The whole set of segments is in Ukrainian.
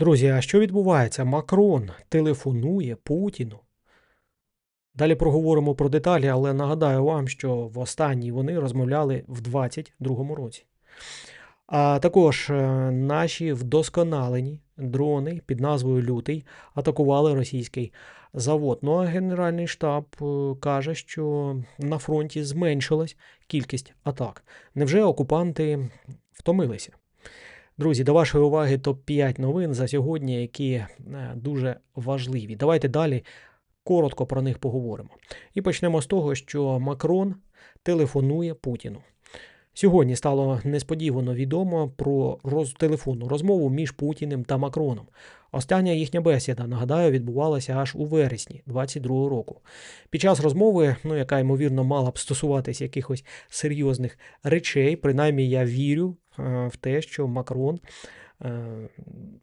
Друзі, а що відбувається? Макрон телефонує Путіну. Далі проговоримо про деталі, але нагадаю вам, що в останній вони розмовляли в 2022 році. А також е, наші вдосконалені дрони під назвою Лютий атакували російський завод. Ну а Генеральний штаб е, каже, що на фронті зменшилась кількість атак. Невже окупанти втомилися? Друзі, до вашої уваги топ-5 новин за сьогодні, які е, дуже важливі. Давайте далі коротко про них поговоримо. І почнемо з того, що Макрон телефонує Путіну. Сьогодні стало несподівано відомо про роз... телефонну розмову між Путіним та Макроном. Остання їхня бесіда, нагадаю, відбувалася аж у вересні 22-го року. Під час розмови, ну яка ймовірно мала б стосуватись якихось серйозних речей, принаймні я вірю в те, що Макрон е,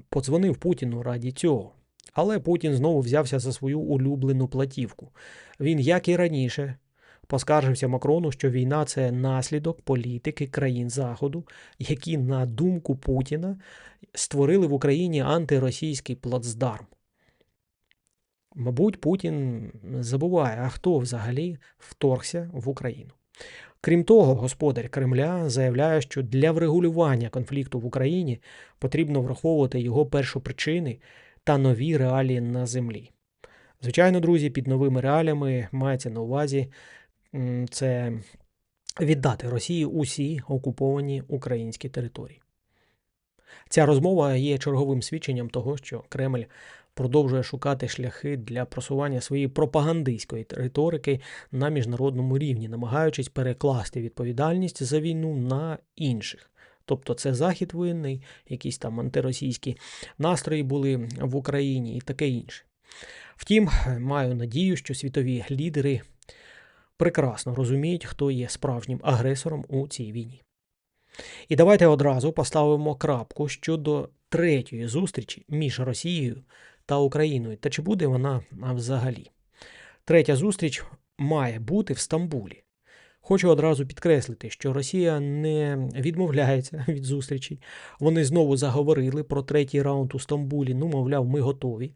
подзвонив Путіну раді цього. Але Путін знову взявся за свою улюблену платівку. Він, як і раніше, Поскаржився Макрону, що війна це наслідок політики країн Заходу, які, на думку Путіна, створили в Україні антиросійський плацдарм. Мабуть, Путін забуває, а хто взагалі вторгся в Україну. Крім того, господар Кремля заявляє, що для врегулювання конфлікту в Україні потрібно враховувати його першопричини та нові реалії на землі. Звичайно, друзі, під новими реаліями мається на увазі це віддати Росії усі окуповані українські території. Ця розмова є черговим свідченням того, що Кремль продовжує шукати шляхи для просування своєї пропагандистської риторики на міжнародному рівні, намагаючись перекласти відповідальність за війну на інших. Тобто це захід винний, якісь там антиросійські настрої були в Україні і таке інше. Втім, маю надію, що світові лідери прекрасно розуміють, хто є справжнім агресором у цій війні. І давайте одразу поставимо крапку щодо третьої зустрічі між Росією та Україною. Та чи буде вона взагалі? Третя зустріч має бути в Стамбулі. Хочу одразу підкреслити, що Росія не відмовляється від зустрічі. Вони знову заговорили про третій раунд у Стамбулі. Ну, мовляв, ми готові.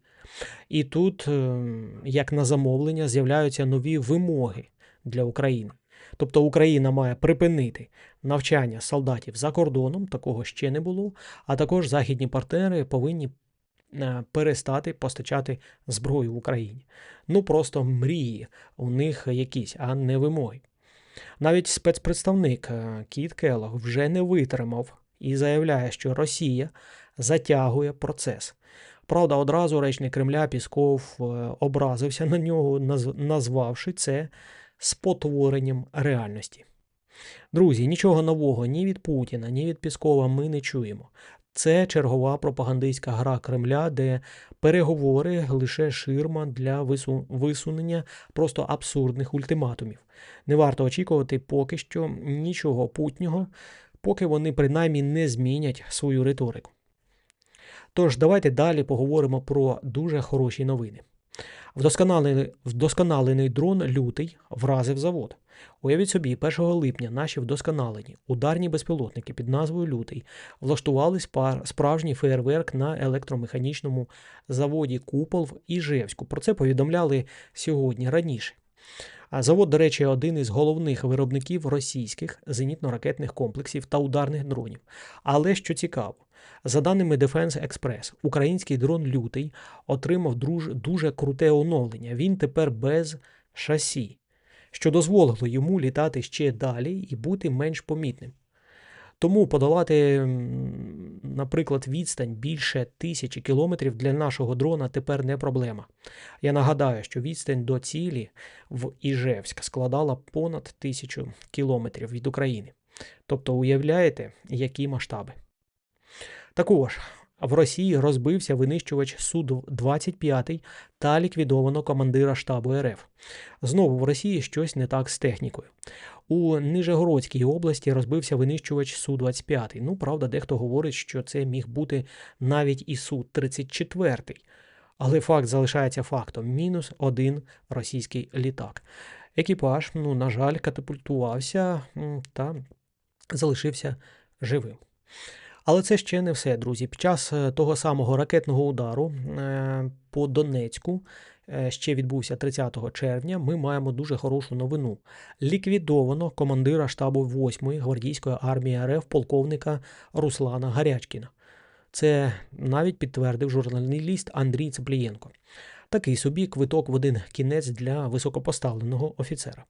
І тут, ем, як на замовлення, з'являються нові вимоги для України. Тобто Україна має припинити навчання солдатів за кордоном, такого ще не було. А також західні партнери повинні е, перестати постачати зброю в Україні. Ну просто мрії у них якісь, а не вимоги. Навіть спецпредставник е, Кіт Келлог вже не витримав і заявляє, що Росія затягує процес. Правда, одразу речник Кремля Пісков е, образився на нього, назвавши це спотворенням реальності. Друзі, нічого нового ні від Путіна, ні від Піскова ми не чуємо. Це чергова пропагандистська гра Кремля, де переговори лише ширма для висунення просто абсурдних ультиматумів. Не варто очікувати поки що нічого путнього, поки вони принаймні не змінять свою риторику. Тож, давайте далі поговоримо про дуже хороші новини. Вдосконалений, вдосконалений дрон лютий вразив завод. Уявіть собі, 1 липня наші вдосконалені ударні безпілотники під назвою Лютий влаштували справжній фейерверк на електромеханічному заводі Купол в Іжевську. Про це повідомляли сьогодні раніше. Завод, до речі, один із головних виробників російських зенітно-ракетних комплексів та ударних дронів. Але що цікаво, за даними Defense Express, український дрон Лютий отримав дуже круте оновлення. Він тепер без шасі, що дозволило йому літати ще далі і бути менш помітним. Тому подолати, наприклад, відстань більше тисячі кілометрів для нашого дрона тепер не проблема. Я нагадаю, що відстань до цілі в Іжевськ складала понад тисячу кілометрів від України. Тобто, уявляєте, які масштаби. Також в Росії розбився винищувач Су-25 та ліквідовано командира штабу РФ. Знову в Росії щось не так з технікою. У Нижегородській області розбився винищувач Су-25. Ну, правда, дехто говорить, що це міг бути навіть і Су-34. Але факт залишається фактом: мінус один російський літак. Екіпаж, ну, на жаль, катапультувався та залишився живим. Але це ще не все, друзі. Під час е, того самого ракетного удару е, по Донецьку е, ще відбувся 30 червня. Ми маємо дуже хорошу новину. Ліквідовано командира штабу 8-ї гвардійської армії РФ полковника Руслана Гарячкіна. Це навіть підтвердив журналіст Андрій Цеплієнко. Такий собі квиток в один кінець для високопоставленого офіцера.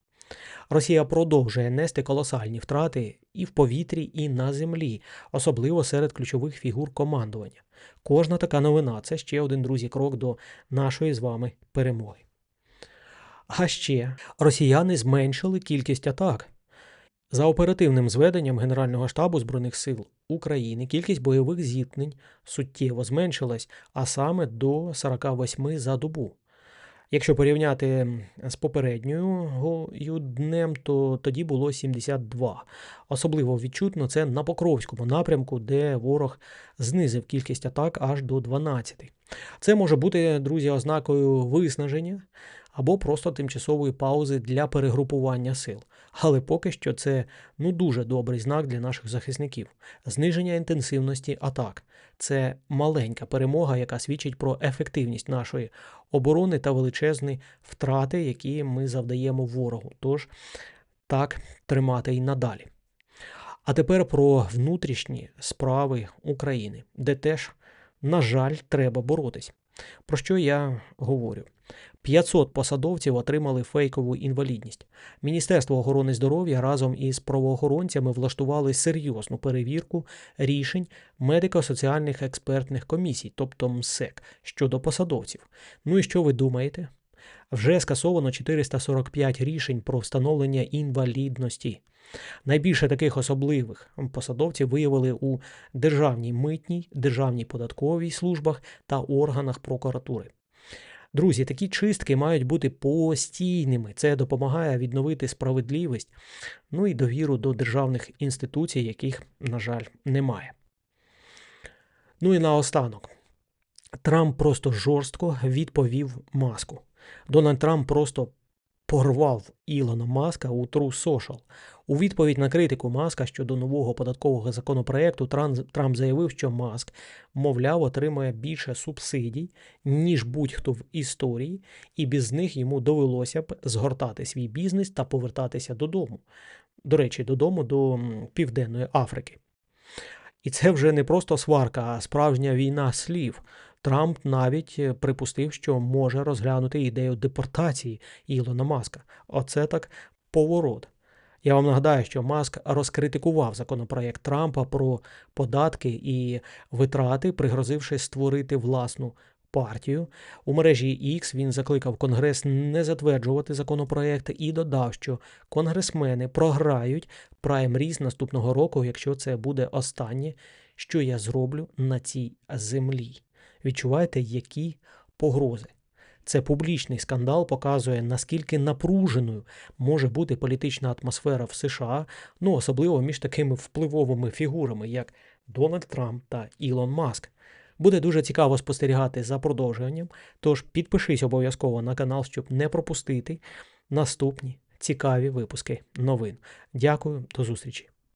Росія продовжує нести колосальні втрати і в повітрі, і на землі, особливо серед ключових фігур командування. Кожна така новина це ще один друзі крок до нашої з вами перемоги. А ще росіяни зменшили кількість атак. За оперативним зведенням Генерального штабу Збройних сил України кількість бойових зіткнень суттєво зменшилась, а саме до 48 за добу. Якщо порівняти з попередньою днем, то тоді було 72. Особливо відчутно це на Покровському напрямку, де ворог знизив кількість атак аж до 12. Це може бути, друзі, ознакою виснаження або просто тимчасової паузи для перегрупування сил. Але поки що це ну дуже добрий знак для наших захисників. Зниження інтенсивності атак це маленька перемога, яка свідчить про ефективність нашої оборони та величезні втрати, які ми завдаємо ворогу. Тож так тримати і надалі. А тепер про внутрішні справи України, де теж, на жаль, треба боротись. Про що я говорю? 500 посадовців отримали фейкову інвалідність. Міністерство охорони здоров'я разом із правоохоронцями влаштували серйозну перевірку рішень медико-соціальних експертних комісій, тобто МСЕК, щодо посадовців. Ну і що ви думаєте? Вже скасовано 445 рішень про встановлення інвалідності. Найбільше таких особливих посадовців виявили у державній митній, державній податковій службах та органах прокуратури. Друзі, такі чистки мають бути постійними. Це допомагає відновити справедливість, ну і довіру до державних інституцій, яких, на жаль, немає. Ну і наостанок. Трамп просто жорстко відповів маску. Дональд Трамп просто порвав Ілона Маска у True Social. У відповідь на критику Маска щодо нового податкового законопроекту Трамп заявив, що Маск, мовляв, отримує більше субсидій, ніж будь-хто в історії, і без них йому довелося б згортати свій бізнес та повертатися додому. До речі, додому до Південної Африки. І це вже не просто сварка, а справжня війна слів. Трамп навіть е, припустив, що може розглянути ідею депортації Ілона Маска. Оце так поворот. Я вам нагадаю, що Маск розкритикував законопроект Трампа про податки і витрати, пригрозивши створити власну партію. У мережі X він закликав Конгрес не затверджувати законопроект і додав, що конгресмени програють праймріз наступного року, якщо це буде останнє, що я зроблю на цій землі. Відчуваєте, які погрози? Це публічний скандал показує, наскільки напруженою може бути політична атмосфера в США, ну особливо між такими впливовими фігурами, як Дональд Трамп та Ілон Маск. Буде дуже цікаво спостерігати за продовженням. Тож підпишись обов'язково на канал, щоб не пропустити наступні цікаві випуски новин. Дякую, до зустрічі!